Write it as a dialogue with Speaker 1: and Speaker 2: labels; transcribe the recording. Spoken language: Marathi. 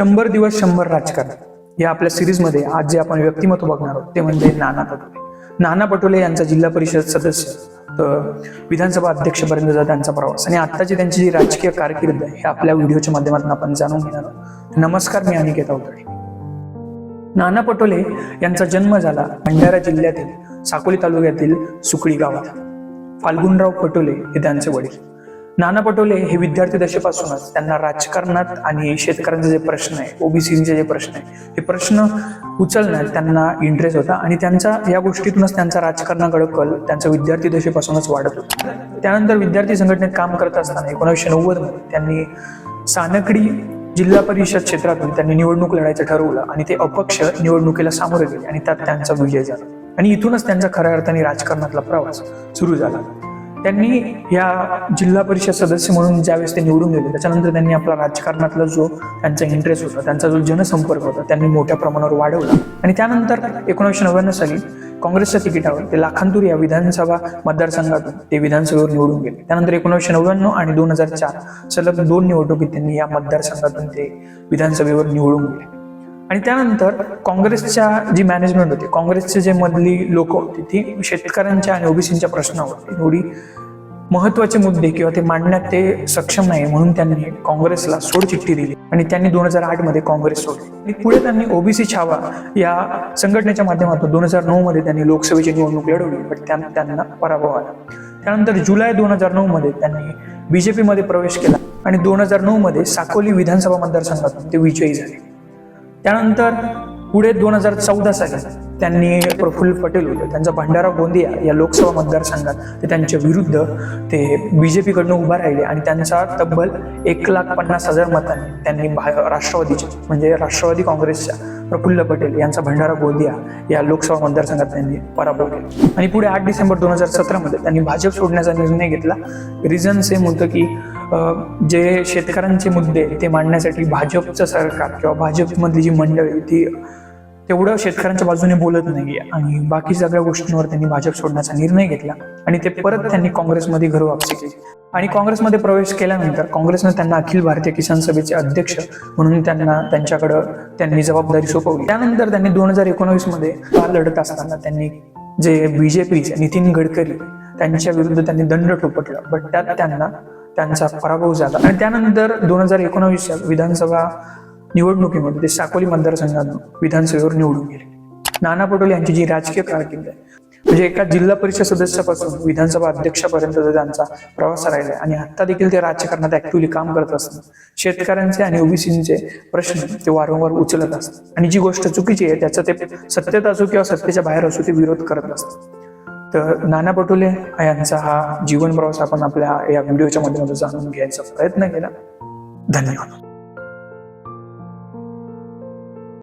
Speaker 1: शंभर दिवस शंभर राजकारण. या आपल्या सिरीजमध्ये आज जे आपण व्यक्तिमत्व बघणार आहोत ते म्हणजे नाना पटोले. नाना पटोले यांचा जिल्हा परिषद सदस्य तर विधानसभा अध्यक्षपर्यंतचा त्यांचा प्रवास. आणि आत्ताची त्यांची जी राजकीय कारकीर्द आहे हे आपल्या व्हिडिओच्या माध्यमातून आपण जाणून घेणार आहोत. नमस्कार मी अनिकेत अवतडे. नाना पटोले यांचा जन्म झाला भंडारा जिल्ह्यातील साकोली तालुक्यातील सुकळी गावात. फाल्गुनराव पटोले हे त्यांचे वडील. नाना पटोले हे विद्यार्थी दशेपासूनच त्यांना राजकारणात आणि शेतकऱ्यांचे जे प्रश्न आहे ओबीसीचे जे प्रश्न आहे हे प्रश्न उचलण्यात त्यांना इंटरेस्ट होता आणि त्यांचा या गोष्टीतूनच त्यांचा राजकारणाकडे कल त्यांचा विद्यार्थी दशेपासूनच वाढत होता. त्यानंतर विद्यार्थी संघटनेत काम करत असताना एकोणीसशे नव्वदमध्ये त्यांनी सानकडी जिल्हा परिषद क्षेत्रातून त्यांनी निवडणूक लढायचं ठरवलं आणि ते अपक्ष निवडणुकीला सामोरे गेले आणि त्यात त्यांचा विजय झाला. आणि इथूनच त्यांचा खऱ्या अर्थाने राजकारणातला प्रवास सुरू झाला. त्यांनी या जिल्हा परिषद सदस्य म्हणून ज्यावेळेस ते निवडून गेले त्याच्यानंतर त्यांनी आपला राजकारणातला जो त्यांचा इंटरेस्ट होता त्यांचा जो जनसंपर्क होता त्यांनी मोठ्या प्रमाणावर वाढवला. आणि त्यानंतर एकोणीसशे नव्याण्णव साली काँग्रेसच्या तिकिटावर ते लाखांतूर या विधानसभा मतदारसंघातून ते विधानसभेवर निवडून गेले. त्यानंतर एकोणीसशे नव्याण्णव आणि दोन हजार चार सलग दोन निवडणुकीत त्यांनी या मतदारसंघातून ते विधानसभेवर निवडून गेले. आणि त्यानंतर काँग्रेसच्या जी मॅनेजमेंट होती काँग्रेसचे जे मधली लोक होती ती शेतकऱ्यांच्या आणि ओबीसीच्या प्रश्नावर एवढी महत्त्वाचे मुद्दे किंवा ते मांडण्यात ते सक्षम नाही म्हणून त्यांनी काँग्रेसला सोडचिठ्ठी दिली. आणि त्यांनी दोन हजार आठमध्ये काँग्रेस सोडली. आणि पुढे त्यांनी ओबीसी छावा या संघटनेच्या माध्यमातून दोन हजार नऊ मध्ये त्यांनी लोकसभेची निवडणूक लढवली पण त्यांना त्यांना पराभव आला. त्यानंतर जुलै दोन हजार नऊ मध्ये त्यांनी बीजेपीमध्ये प्रवेश केला. आणि दोन हजार नऊ मध्ये साकोली विधानसभा मतदारसंघातून ते विजयी झाले. त्यानंतर पुढे दोन हजार चौदा साली त्यांनी प्रफुल्ल पटेल होते. त्यांचा भंडारा गोंदिया या लोकसभा मतदारसंघात ते त्यांच्या विरुद्ध ते बी जे पीकडनं उभा राहिले आणि त्यांचा तब्बल एक लाख पन्नास हजार मतांनी त्यांनी भा- राष्ट्रवादीच्या म्हणजे राष्ट्रवादी काँग्रेसच्या प्रफुल्ल पटेल यांचा भंडारा गोंदिया या लोकसभा मतदारसंघात त्यांनी पराभव केला. आणि पुढे आठ डिसेंबर दोन हजार सतरामध्ये त्यांनी भाजप सोडण्याचा निर्णय घेतला. रिझन सेम होतं की जे शेतकऱ्यांचे मुद्दे ते मांडण्यासाठी भाजपचं सरकार किंवा भाजपमधली जी मंडळी ती तेवढं शेतकऱ्यांच्या बाजूने बोलत नाही आणि बाकी सगळ्या गोष्टींवर त्यांनी भाजप सोडण्याचा निर्णय घेतला. आणि ते परत त्यांनी काँग्रेसमध्ये घर वापसी केली. आणि काँग्रेसमध्ये प्रवेश केल्यानंतर काँग्रेसने त्यांना अखिल भारतीय किसान सभेचे अध्यक्ष म्हणून त्यांना त्यांच्याकडं त्यांनी जबाबदारी सोपवली. त्यानंतर त्यांनी दोन हजार एकोणवीसमध्ये लढत असताना त्यांनी जे बीजेपीचे नितीन गडकरी त्यांच्या विरुद्ध त्यांनी दंड ठोपटला. बट त्यात त्यांना त्यांचा पराभव झाला. आणि त्यानंतर दोन हजार एकोणावीसच्या विधानसभा निवडणुकीमध्ये ते साकोली मतदारसंघातून विधानसभेवर निवडून गेले. नाना पटोले यांची जी राजकीय कारकीर्द आहे म्हणजे एका जिल्हा परिषद सदस्यापासून विधानसभा अध्यक्षापर्यंतचा त्यांचा प्रवास राहिला आणि आता देखील ते राजकारणात ऍक्टिव्हली काम करत असतात शेतकऱ्यांचे आणि ओबीसीचे प्रश्न ते वारंवार उचलत असतात. आणि जी गोष्ट चुकीची आहे त्याचं ते सत्यता असो किंवा सत्तेच्या बाहेर असो ते विरोध करत असतात. तर नाना पटोले यांचा हा जीवन प्रवास आपण आपल्या या व्हिडिओच्या माध्यमातून जाणून घ्यायचा प्रयत्न केला. धन्यवाद.